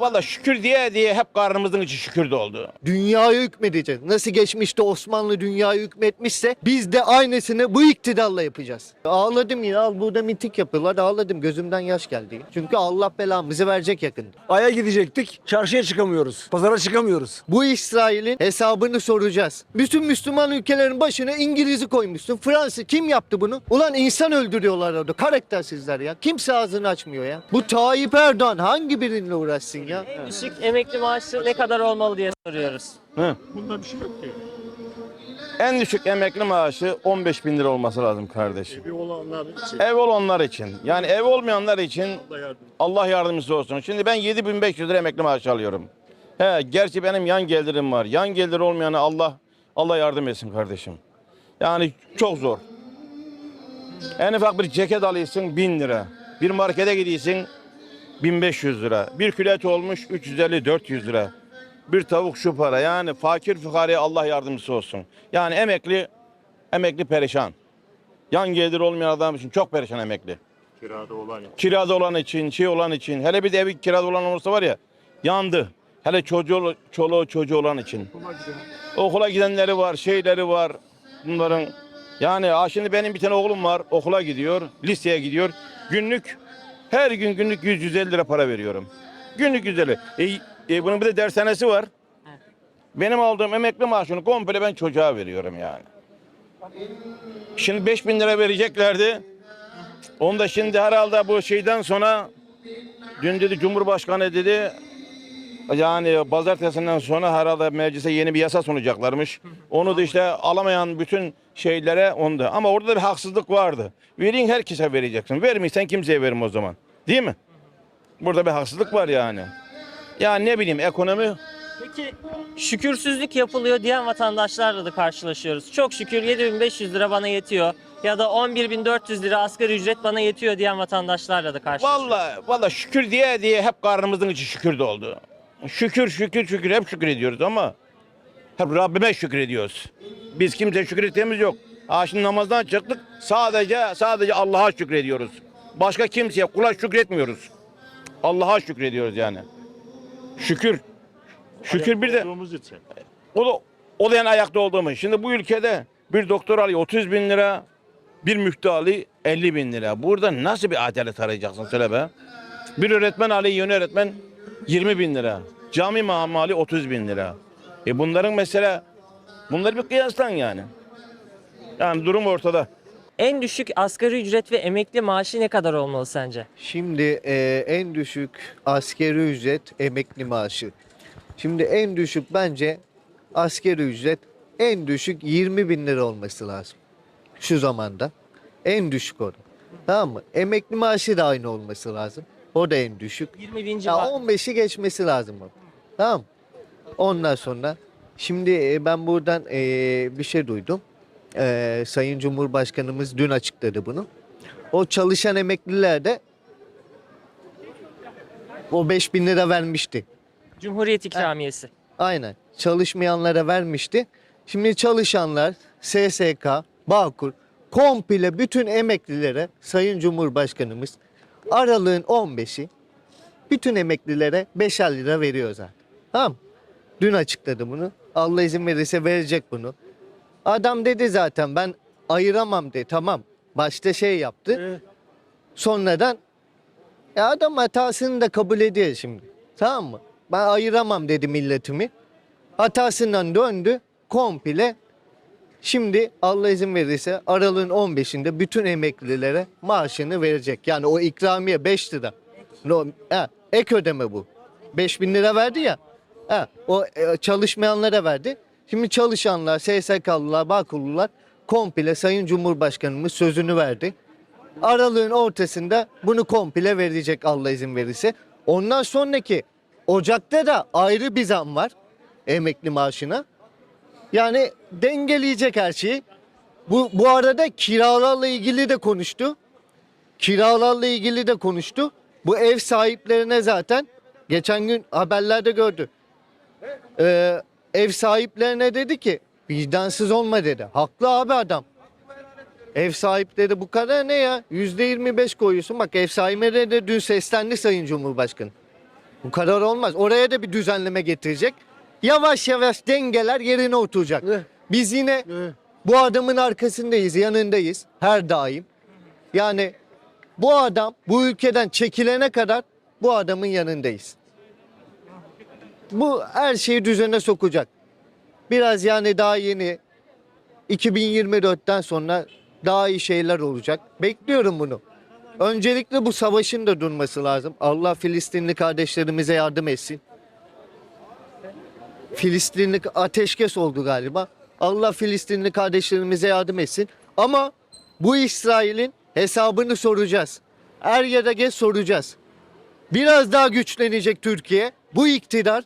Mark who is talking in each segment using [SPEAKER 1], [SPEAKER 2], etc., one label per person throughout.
[SPEAKER 1] Valla şükür diye diye hep karnımızın içi şükür doldu.
[SPEAKER 2] Dünyaya hükmedeceğiz. Nasıl geçmişte Osmanlı dünyaya hükmetmişse biz de aynısını bu iktidarla yapacağız. Ağladım ya al burada mitik yapıyorlar ağladım gözümden yaş geldi. Çünkü Allah belamızı verecek yakında.
[SPEAKER 3] Ay'a gidecektik. Çarşıya çıkamıyoruz. Pazara çıkamıyoruz.
[SPEAKER 2] Bu İsrail'in hesabını soracağız. Bütün Müslüman ülkelerin başına İngiliz'i koymuşsun. Fransa kim yaptı bunu? Ulan insan öldürüyorlar orada. Karaktersizler ya. Kimse ağzını açmıyor ya. Bu Tayyip Erdoğan hangi birinle uğraşsın ya?
[SPEAKER 4] En düşük emekli maaşı ne kadar olmalı diye soruyoruz.
[SPEAKER 1] Hı.
[SPEAKER 5] Bunda bir şey yok ki.
[SPEAKER 1] En düşük emekli maaşı 15 bin lira olması lazım kardeşim.
[SPEAKER 5] Bir olanlar için
[SPEAKER 1] Ev olanlar için. Yani ev olmayanlar için
[SPEAKER 5] yardım.
[SPEAKER 1] Allah yardımcısı olsun. Şimdi ben 7500 lira emekli maaşı alıyorum. He, gerçi benim yan gelirim var. Yan gelir olmayana Allah Allah yardım etsin kardeşim. Yani çok zor. En ufak bir ceket alıyorsun 1000 lira. Bir markete gidiyorsun 1500 lira. Bir kilo et olmuş 350-400 lira. Bir tavuk şu para. Yani fakir fukaraya Allah yardımcısı olsun. Yani emekli emekli perişan. Yan gelir olmayan adam için çok perişan emekli
[SPEAKER 5] Kirada olan yok.
[SPEAKER 1] kirada olan için, şey olan için, hele bir de evi kirada olan olursa var ya, yandı. Hele çocuğu, çoluğu çocuğu olan için. Okula gidenleri var, şeyleri var bunların. Yani şimdi benim bir tane oğlum var, okula gidiyor, liseye gidiyor. Günlük, her gün günlük 100-150 lira para veriyorum. Günlük 150. E, e, bunun bir de dershanesi var. Benim aldığım emekli maaşını komple ben çocuğa veriyorum yani. Şimdi 5000 lira vereceklerdi. Onu da şimdi herhalde bu şeyden sonra dün dedi Cumhurbaşkanı dedi yani pazartesinden sonra herhalde meclise yeni bir yasa sunacaklarmış. Onu da işte alamayan bütün şeylere onda. Ama orada da bir haksızlık vardı. Verin herkese vereceksin. Vermişsen kimseye verim o zaman. Değil mi? Burada bir haksızlık var yani. Yani ne bileyim ekonomi
[SPEAKER 4] Peki şükürsüzlük yapılıyor diyen vatandaşlarla da karşılaşıyoruz. Çok şükür 7500 lira bana yetiyor ya da 11400 lira asgari ücret bana yetiyor diyen vatandaşlarla da karşılaşıyoruz.
[SPEAKER 1] Vallahi vallahi şükür diye diye hep karnımızın içi şükür doldu. Şükür şükür şükür hep şükür ediyoruz ama hep Rabbime şükür ediyoruz. Biz kimse şükür ettiğimiz yok. Ha şimdi namazdan çıktık sadece sadece Allah'a şükür ediyoruz. Başka kimseye kula şükretmiyoruz. Allah'a şükür ediyoruz yani. Şükür. Şükür bir de o da o da yani ayakta olduğumuz. Şimdi bu ülkede bir doktor alıyor 30 bin lira, bir müftü alıyor 50 bin lira. Burada nasıl bir adalet arayacaksın söyle be. Bir öğretmen alıyor, yeni öğretmen 20 bin lira. Cami alıyor 30 bin lira. E bunların mesela, bunları bir kıyaslan yani. Yani durum ortada.
[SPEAKER 4] En düşük asgari ücret ve emekli maaşı ne kadar olmalı sence?
[SPEAKER 2] Şimdi e, en düşük askeri ücret emekli maaşı. Şimdi en düşük bence askeri ücret en düşük 20 bin lira olması lazım. Şu zamanda. En düşük o. Tamam mı? Emekli maaşı da aynı olması lazım. O da en düşük.
[SPEAKER 4] 20 bin
[SPEAKER 2] Ya
[SPEAKER 4] civarı.
[SPEAKER 2] 15'i geçmesi lazım o. Tamam. Ondan sonra şimdi e, ben buradan e, bir şey duydum. E, Sayın Cumhurbaşkanımız dün açıkladı bunu. O çalışan emekliler de o 5 bin lira vermişti.
[SPEAKER 4] Cumhuriyet ikramiyesi.
[SPEAKER 2] Aynen. Çalışmayanlara vermişti. Şimdi çalışanlar, SSK, Bağkur, komple bütün emeklilere Sayın Cumhurbaşkanımız aralığın 15'i bütün emeklilere 5'er lira veriyor zaten. Tamam? Dün açıkladı bunu. Allah izin verirse verecek bunu. Adam dedi zaten ben ayıramam de tamam. Başta şey yaptı. Sonradan ya adam hatasını da kabul ediyor şimdi. Tamam mı? Ben ayıramam dedi milletimi. Hatasından döndü komple. Şimdi Allah izin verirse aralığın 15'inde bütün emeklilere maaşını verecek. Yani o ikramiye 5 lira. No, ha, ek ödeme bu. 5 bin lira verdi ya. Ha, o e, çalışmayanlara verdi. Şimdi çalışanlar, SSK'lılar, Bağkurlular komple Sayın Cumhurbaşkanımız sözünü verdi. Aralığın ortasında bunu komple verecek Allah izin verirse. Ondan sonraki Ocak'ta da ayrı bir zam var emekli maaşına. Yani dengeleyecek her şeyi. Bu, bu arada kiralarla ilgili de konuştu. Kiralarla ilgili de konuştu. Bu ev sahiplerine zaten geçen gün haberlerde gördü. Ee, ev sahiplerine dedi ki vicdansız olma dedi. Haklı abi adam. Ev sahipleri bu kadar ne ya? Yüzde 25 koyuyorsun. Bak ev sahipleri de dün seslendi Sayın Cumhurbaşkanı. Bu kadar olmaz. Oraya da bir düzenleme getirecek. Yavaş yavaş dengeler yerine oturacak. Biz yine bu adamın arkasındayız, yanındayız her daim. Yani bu adam bu ülkeden çekilene kadar bu adamın yanındayız. Bu her şeyi düzene sokacak. Biraz yani daha yeni 2024'ten sonra daha iyi şeyler olacak. Bekliyorum bunu. Öncelikle bu savaşın da durması lazım. Allah Filistinli kardeşlerimize yardım etsin. Filistinli ateşkes oldu galiba. Allah Filistinli kardeşlerimize yardım etsin. Ama bu İsrail'in hesabını soracağız. Er ya da geç soracağız. Biraz daha güçlenecek Türkiye. Bu iktidar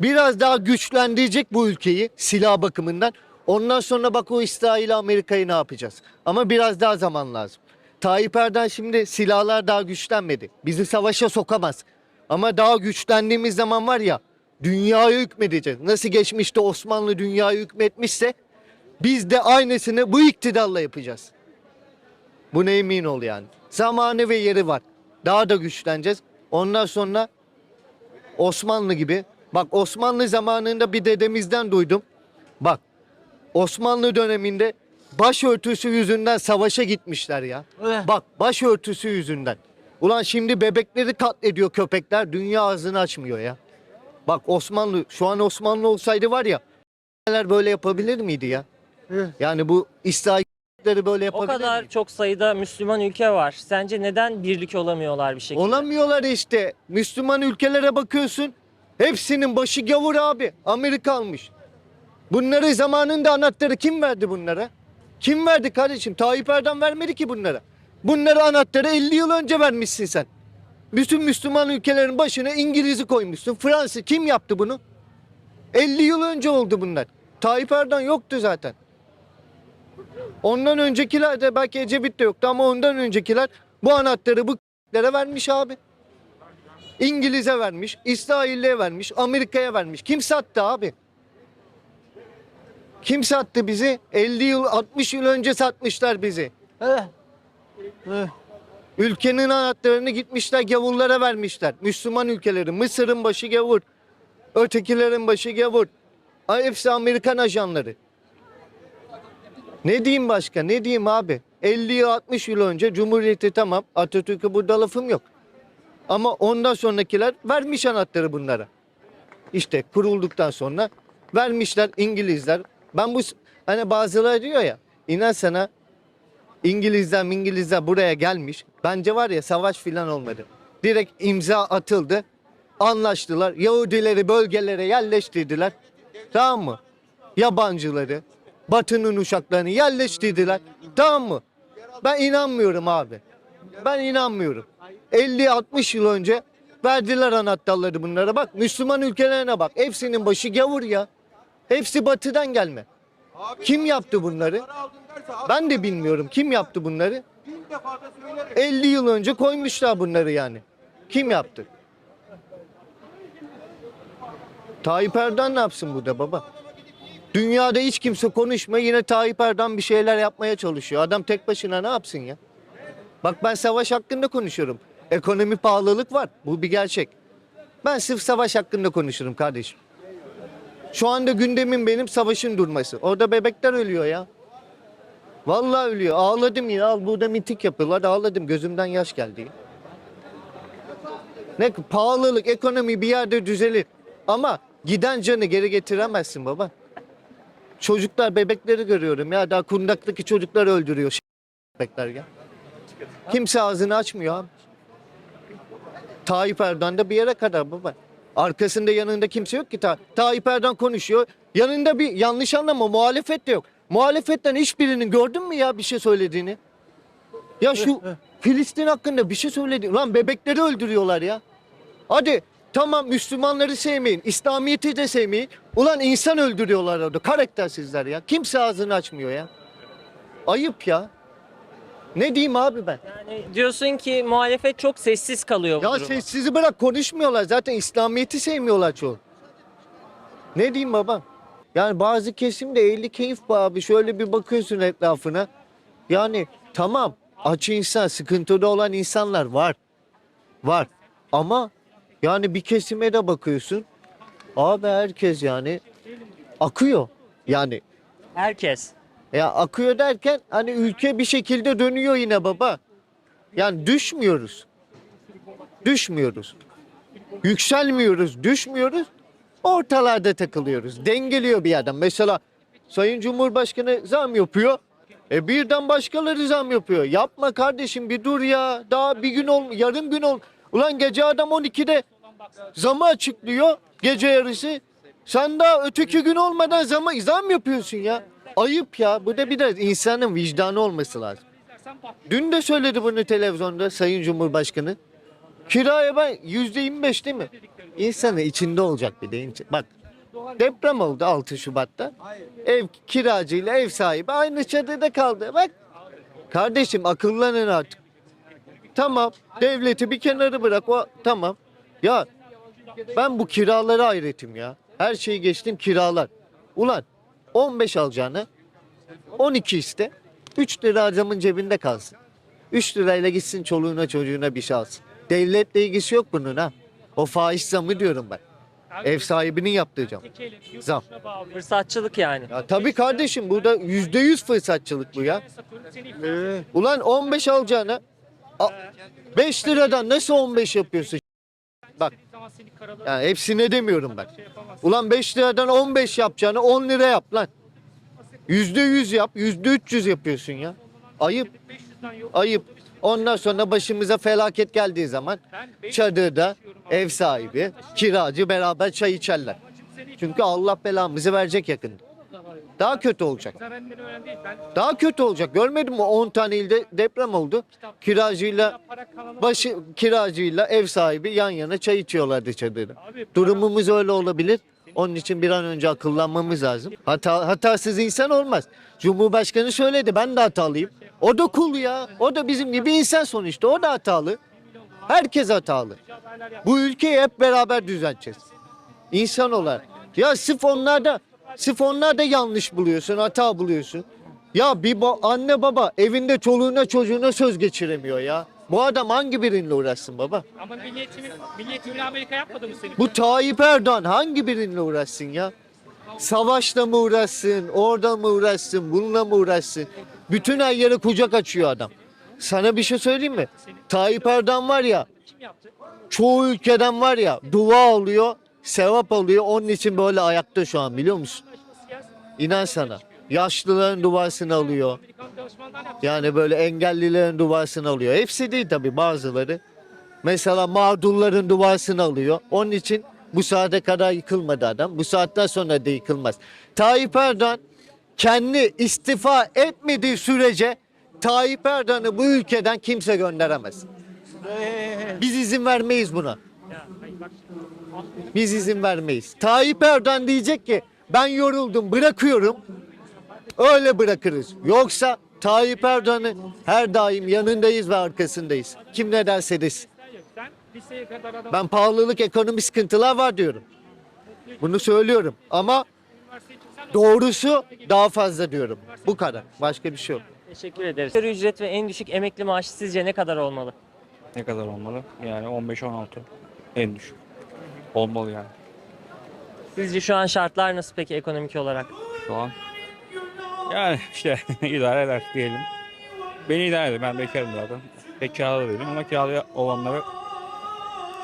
[SPEAKER 2] biraz daha güçlendirecek bu ülkeyi silah bakımından. Ondan sonra bak o İsrail Amerika'yı ne yapacağız? Ama biraz daha zaman lazım. Tayyip Erdoğan şimdi silahlar daha güçlenmedi. Bizi savaşa sokamaz. Ama daha güçlendiğimiz zaman var ya dünyaya hükmedeceğiz. Nasıl geçmişte Osmanlı dünyaya hükmetmişse biz de aynısını bu iktidarla yapacağız. Buna emin ol yani. Zamanı ve yeri var. Daha da güçleneceğiz. Ondan sonra Osmanlı gibi. Bak Osmanlı zamanında bir dedemizden duydum. Bak Osmanlı döneminde başörtüsü yüzünden savaşa gitmişler ya.
[SPEAKER 3] Eh.
[SPEAKER 2] Bak başörtüsü yüzünden. Ulan şimdi bebekleri katlediyor köpekler. Dünya ağzını açmıyor ya. Bak Osmanlı şu an Osmanlı olsaydı var ya neler böyle yapabilir miydi ya? Yani bu İsrailleri böyle
[SPEAKER 4] O
[SPEAKER 2] yapabilir
[SPEAKER 4] kadar
[SPEAKER 2] miydi?
[SPEAKER 4] çok sayıda Müslüman ülke var. Sence neden birlik olamıyorlar bir şekilde?
[SPEAKER 2] Olamıyorlar işte. Müslüman ülkelere bakıyorsun. Hepsinin başı gavur abi. Amerika almış. Bunları zamanında anahtarı kim verdi bunlara? Kim verdi kardeşim? Tayyip Erdoğan vermedi ki bunlara. Bunları anahtarı 50 yıl önce vermişsin sen. Bütün Müslüman ülkelerin başına İngiliz'i koymuşsun. Fransa kim yaptı bunu? 50 yıl önce oldu bunlar. Tayyip Erdoğan yoktu zaten. Ondan öncekiler de belki Ecevit de yoktu ama ondan öncekiler bu anahtarı bu lere vermiş abi. İngiliz'e vermiş, İsrail'e vermiş, Amerika'ya vermiş. Kim sattı abi? Kim sattı bizi? 50 yıl, 60 yıl önce satmışlar bizi.
[SPEAKER 3] Eh. Eh.
[SPEAKER 2] Ülkenin anahtarını gitmişler gavurlara vermişler. Müslüman ülkeleri. Mısır'ın başı gavur. Ötekilerin başı gavur. Hepsi Amerikan ajanları. Ne diyeyim başka? Ne diyeyim abi? 50 yıl 60 yıl önce Cumhuriyeti tamam. Atatürk'e burada lafım yok. Ama ondan sonrakiler vermiş anahtarı bunlara. İşte kurulduktan sonra vermişler İngilizler. Ben bu hani bazıları diyor ya inan sana İngilizler İngilizler buraya gelmiş. Bence var ya savaş filan olmadı. Direkt imza atıldı. Anlaştılar. Yahudileri bölgelere yerleştirdiler. Tamam mı? Yabancıları, Batı'nın uşaklarını yerleştirdiler. Tamam mı? Ben inanmıyorum abi. Ben inanmıyorum. 50-60 yıl önce verdiler anahtarları bunlara. Bak Müslüman ülkelerine bak. Hepsinin başı gavur ya. Hepsi batıdan gelme. Kim yaptı bunları? Ben de bilmiyorum. Kim yaptı bunları? 50 yıl önce koymuşlar bunları yani. Kim yaptı? Tayyip Erdoğan ne yapsın burada baba? Dünyada hiç kimse konuşmuyor. Yine Tayyip Erdoğan bir şeyler yapmaya çalışıyor. Adam tek başına ne yapsın ya? Bak ben savaş hakkında konuşuyorum. Ekonomi pahalılık var. Bu bir gerçek. Ben sırf savaş hakkında konuşurum kardeşim. Şu anda gündemim benim savaşın durması. Orada bebekler ölüyor ya. Vallahi ölüyor. Ağladım ya. Al burada mitik yapıyorlar. Ağladım. Gözümden yaş geldi. Ne pahalılık, ekonomi bir yerde düzelir. Ama giden canı geri getiremezsin baba. Çocuklar, bebekleri görüyorum ya. Daha kundaktaki çocukları öldürüyor bebekler ya. Kimse ağzını açmıyor abi. Tayyip Erdoğan da bir yere kadar baba. Arkasında yanında kimse yok ki. Ta Tayyip Erdoğan konuşuyor. Yanında bir yanlış anlama muhalefet de yok. Muhalefetten hiçbirinin gördün mü ya bir şey söylediğini? Ya şu Filistin hakkında bir şey söyledi. Lan bebekleri öldürüyorlar ya. Hadi tamam Müslümanları sevmeyin. İslamiyet'i de sevmeyin. Ulan insan öldürüyorlar orada. Karaktersizler ya. Kimse ağzını açmıyor ya. Ayıp ya. Ne diyeyim abi ben?
[SPEAKER 4] Yani diyorsun ki muhalefet çok sessiz kalıyor bu
[SPEAKER 2] Ya
[SPEAKER 4] duruma.
[SPEAKER 2] sessizi bırak konuşmuyorlar. Zaten İslamiyet'i sevmiyorlar çoğu. Ne diyeyim baba? Yani bazı kesim de ehli keyif bu abi. Şöyle bir bakıyorsun etrafına. Yani tamam aç insan, sıkıntıda olan insanlar var. Var. Ama Yani bir kesime de bakıyorsun. Abi herkes yani akıyor. Yani
[SPEAKER 4] Herkes.
[SPEAKER 2] ya akıyor derken hani ülke bir şekilde dönüyor yine baba. Yani düşmüyoruz. Düşmüyoruz. Yükselmiyoruz, düşmüyoruz. Ortalarda takılıyoruz. Dengeliyor bir yerden. Mesela Sayın Cumhurbaşkanı zam yapıyor. E birden başkaları zam yapıyor. Yapma kardeşim bir dur ya. Daha bir gün ol, yarım gün ol. Ulan gece adam 12'de zamı açıklıyor. Gece yarısı. Sen daha öteki gün olmadan zama, zam yapıyorsun ya. Ayıp ya. Bu da bir de insanın vicdanı olması lazım. Dün de söyledi bunu televizyonda Sayın Cumhurbaşkanı. Kiraya ben yüzde 25 değil mi? İnsanın içinde olacak bir de. Bak deprem oldu 6 Şubat'ta. Ev kiracıyla ev sahibi aynı çadırda kaldı. Bak kardeşim akıllanın artık. Tamam devleti bir kenara bırak o tamam. Ya ben bu kiralara hayretim ya. Her şeyi geçtim kiralar. Ulan 15 alacağını 12 iste. 3 lira adamın cebinde kalsın. 3 lirayla gitsin çoluğuna çocuğuna bir şey alsın. Devletle ilgisi yok bunun ha. O faiz zamı diyorum ben. Ev sahibinin yaptığı zam. Zam.
[SPEAKER 4] Fırsatçılık yani.
[SPEAKER 2] Ya tabii kardeşim burada yüzde yüz fırsatçılık bu ya. Ulan 15 alacağına 5 liradan nasıl 15 yapıyorsun? Bak. Yani hepsine demiyorum ben. Ulan 5 liradan 15 yapacağını 10 lira yap lan. Yüzde yüz yap, yüzde 300 yapıyorsun ya. Ayıp. Ayıp. Ondan sonra başımıza felaket geldiği zaman çadırda ev sahibi, kiracı beraber çay içerler. Çünkü Allah belamızı verecek yakında. Daha kötü olacak. Daha kötü olacak. Görmedin mi 10 tane ilde deprem oldu. Kiracıyla başı kiracıyla ev sahibi yan yana çay içiyorlardı çadırda. Durumumuz öyle olabilir. Onun için bir an önce akıllanmamız lazım. Hata, hatasız insan olmaz. Cumhurbaşkanı söyledi ben de hatalıyım. O da kul ya. O da bizim gibi insan sonuçta. O da hatalı. Herkes hatalı. Bu ülkeyi hep beraber düzelteceğiz. İnsan olarak. Ya sırf onlarda, sırf onlarda yanlış buluyorsun, hata buluyorsun. Ya bir ba- anne baba evinde çoluğuna çocuğuna söz geçiremiyor ya. Bu adam hangi birinle uğraşsın baba?
[SPEAKER 6] Ama milliyetimi Amerika yapmadı mı senin?
[SPEAKER 2] Bu Tayyip Erdoğan hangi birinle uğraşsın ya? Savaşla mı uğraşsın, orada mı uğraşsın, bununla mı uğraşsın? Bütün her yere kucak açıyor adam. Sana bir şey söyleyeyim mi? Tayyip Erdoğan var ya, çoğu ülkeden var ya dua alıyor, sevap alıyor. Onun için böyle ayakta şu an biliyor musun? İnan sana. Yaşlıların duasını alıyor. Yani böyle engellilerin duasını alıyor. Hepsi değil tabii bazıları. Mesela mağdurların duasını alıyor. Onun için bu saate kadar yıkılmadı adam. Bu saatten sonra da yıkılmaz. Tayyip Erdoğan kendi istifa etmediği sürece Tayyip Erdoğan'ı bu ülkeden kimse gönderemez. Biz izin vermeyiz buna. Biz izin vermeyiz. Tayyip Erdoğan diyecek ki ben yoruldum bırakıyorum. Öyle bırakırız. Yoksa Tayyip Erdoğan'ın her daim yanındayız ve arkasındayız. Kim ne derse desin. Ben pahalılık, ekonomi sıkıntılar var diyorum. Bunu söylüyorum ama doğrusu daha fazla diyorum. Bu kadar. Başka bir şey yok.
[SPEAKER 4] Teşekkür ederiz. Asgari ücret ve en düşük emekli maaşı sizce ne kadar olmalı?
[SPEAKER 7] Ne kadar olmalı? Yani 15-16 en düşük. Olmalı yani
[SPEAKER 4] Sizce şu an şartlar nasıl peki ekonomik olarak?
[SPEAKER 7] şu an. Yani işte idare eder diyelim. Beni idare eder. Ben bekarım zaten. Pek kiralı değilim ama kiralı olanları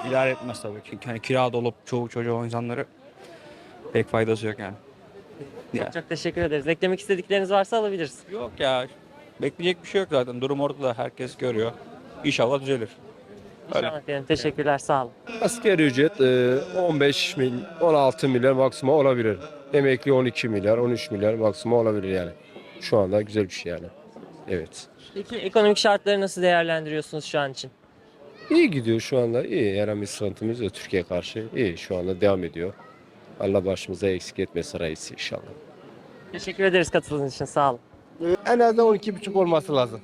[SPEAKER 7] idare etmez tabii. Çünkü hani kirada olup çoğu çocuğu insanları pek faydası yok yani. Ya.
[SPEAKER 4] Çok teşekkür ederiz. Eklemek istedikleriniz varsa alabiliriz.
[SPEAKER 7] Yok ya. Bekleyecek bir şey yok zaten. Durum ortada. Herkes görüyor. İnşallah düzelir. Öyle.
[SPEAKER 4] İnşallah diyelim. Teşekkürler. Sağ olun.
[SPEAKER 8] Asgari ücret e, 15 mil, 16 milyar maksimum olabilir. Emekli 12 milyar, 13 milyar maksimum olabilir yani. Şu anda güzel bir şey yani. Evet.
[SPEAKER 4] Peki ekonomik şartları nasıl değerlendiriyorsunuz şu an için?
[SPEAKER 8] İyi gidiyor şu anda. iyi. Herhangi bir sıkıntımız yok Türkiye karşı. İyi şu anda devam ediyor. Allah başımıza eksik etmesin reis inşallah.
[SPEAKER 4] Teşekkür ederiz katıldığınız için. Sağ olun.
[SPEAKER 9] En azından 12,5 olması lazım.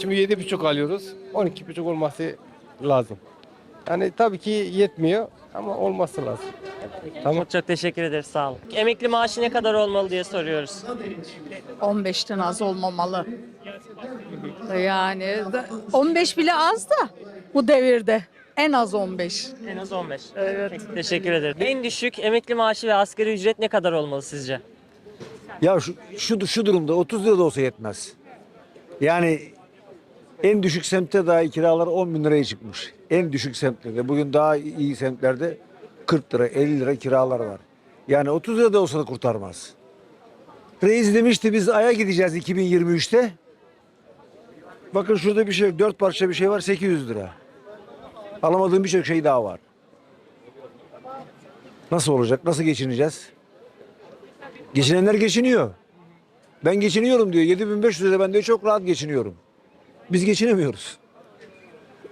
[SPEAKER 9] Şimdi 7,5 alıyoruz. 12,5 olması lazım. Yani tabii ki yetmiyor ama olması lazım. Tamam.
[SPEAKER 4] Çok çok teşekkür ederiz. Sağ olun. Emekli maaşı ne kadar olmalı diye soruyoruz.
[SPEAKER 10] 15'ten az olmamalı. Yani da- 15 bile az da bu devirde. En az 15.
[SPEAKER 4] En az 15. Evet. Peki, teşekkür ederim. En düşük emekli maaşı ve asgari ücret ne kadar olmalı sizce?
[SPEAKER 3] Ya şu, şu, şu durumda 30 lira da olsa yetmez. Yani en düşük semtte dahi kiralar 10 bin liraya çıkmış. En düşük semtlerde. Bugün daha iyi semtlerde 40 lira 50 lira kiralar var. Yani 30 lira da olsa da kurtarmaz. Reis demişti biz Ay'a gideceğiz 2023'te. Bakın şurada bir şey yok. Dört parça bir şey var 800 lira. Alamadığım birçok şey daha var. Nasıl olacak? Nasıl geçineceğiz? Geçinenler geçiniyor. Ben geçiniyorum diyor. 7500 lira ben diyor çok rahat geçiniyorum. Biz geçinemiyoruz.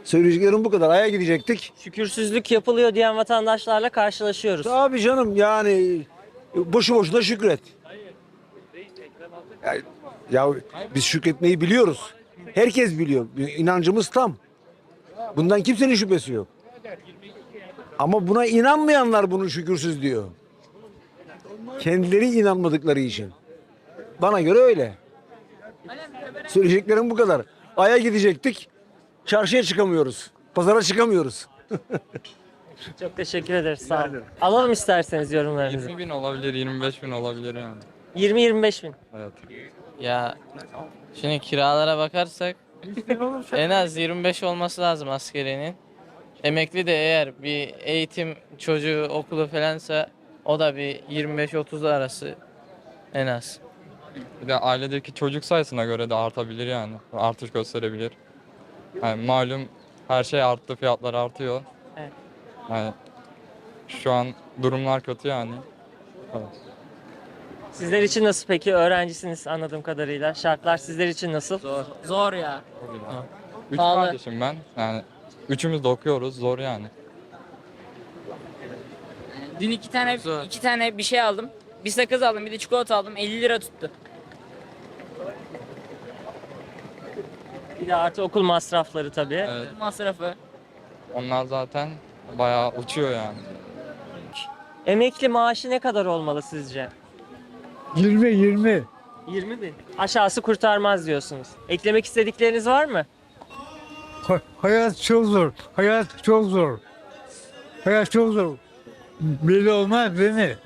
[SPEAKER 3] Söyleyeceklerim bu kadar. Ay'a gidecektik.
[SPEAKER 4] Şükürsüzlük yapılıyor diyen vatandaşlarla karşılaşıyoruz.
[SPEAKER 3] Abi canım yani boşu boşuna şükret. Ya, ya biz şükretmeyi biliyoruz. Herkes biliyor. İnancımız tam. Bundan kimsenin şüphesi yok. Ama buna inanmayanlar bunu şükürsüz diyor. Kendileri inanmadıkları için. Bana göre öyle. Söyleyeceklerim bu kadar. Ay'a gidecektik. Çarşıya çıkamıyoruz. Pazara çıkamıyoruz.
[SPEAKER 4] Çok teşekkür ederiz. Sağ olun. Alalım isterseniz yorumlarınızı.
[SPEAKER 11] bin olabilir, 25 bin olabilir yani.
[SPEAKER 4] 20-25 bin.
[SPEAKER 11] Evet.
[SPEAKER 12] Ya şimdi kiralara bakarsak en az 25 olması lazım askerinin. Emekli de eğer bir eğitim çocuğu okulu falansa o da bir 25-30 arası en az.
[SPEAKER 11] Bir de ailedeki çocuk sayısına göre de artabilir yani. Artış gösterebilir. Yani malum her şey arttı, fiyatlar artıyor.
[SPEAKER 4] Evet.
[SPEAKER 11] Yani şu an durumlar kötü yani. Evet.
[SPEAKER 4] Sizler için nasıl peki? Öğrencisiniz anladığım kadarıyla. Şartlar sizler için nasıl?
[SPEAKER 12] Zor. Zor ya.
[SPEAKER 11] Üç
[SPEAKER 4] Pahalı.
[SPEAKER 11] kardeşim ben. Yani üçümüz de okuyoruz. Zor yani.
[SPEAKER 12] Dün iki tane iki tane bir şey aldım. Bir sakız aldım, bir de çikolata aldım. 50 lira tuttu.
[SPEAKER 4] Bir de artı okul masrafları tabii.
[SPEAKER 11] Evet.
[SPEAKER 12] Masrafı.
[SPEAKER 11] Onlar zaten bayağı uçuyor yani.
[SPEAKER 4] Emekli maaşı ne kadar olmalı sizce?
[SPEAKER 3] 20 20.
[SPEAKER 4] 20 bin. Aşağısı kurtarmaz diyorsunuz. Eklemek istedikleriniz var mı?
[SPEAKER 3] Hayat çok zor. Hayat çok zor. Hayat çok zor. Belli olmaz değil mi?